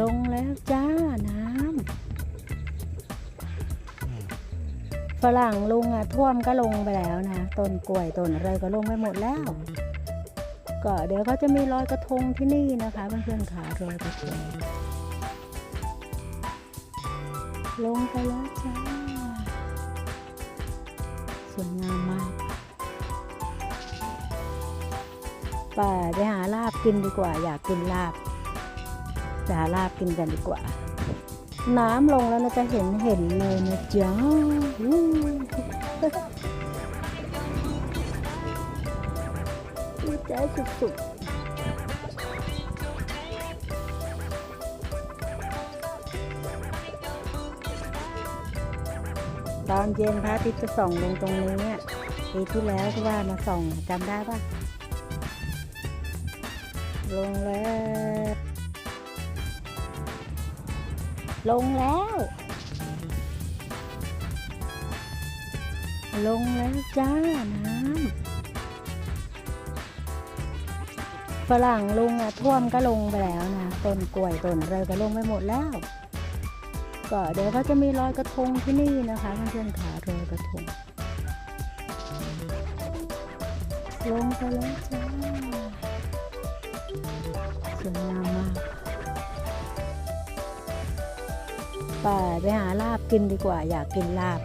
ลงแล้วจ้าน้ำฝรั่งลุงอะท่วมก็ลงไปแล้วนะต้นกล้วยต้นอะไรก็ลงไปหมดแล้ว ก็เดี๋ยวก็จะมีลอยกระทงที่นี่นะคะเพื่อนๆค่ะลอยกระทงลงไปแล้วจ้าสวยงามมากไป่ไปหาลาบกินดีกว่าอยากกินลาบ จะหาลาบกินกันดีกว่า น้ำลงแล้วเราจะเห็นเห็นเลยนะจ๊ะดีใจสุดๆตอนเย็นพระอาทิตย์จะส่องลงตรงนี้ปีที่แล้วที่ว่ามาส่องจำได้ปะลงแล้ว ลงแล้ว ลงแล้วจ้าน้ำฝรั่งลุงอะท่วมก็ลงไปแล้วนะต้นกล้วยต้นอะไรก็ลงไปหมดแล้ว ก็เดี๋ยวก็จะมีลอยกระทงที่นี่นะคะเพื่อนๆขาลอยกระทงลงไปแล้วจ้าสวยงามมาก ไปไปหาลาบกินดีกว่าอยากกินลาบ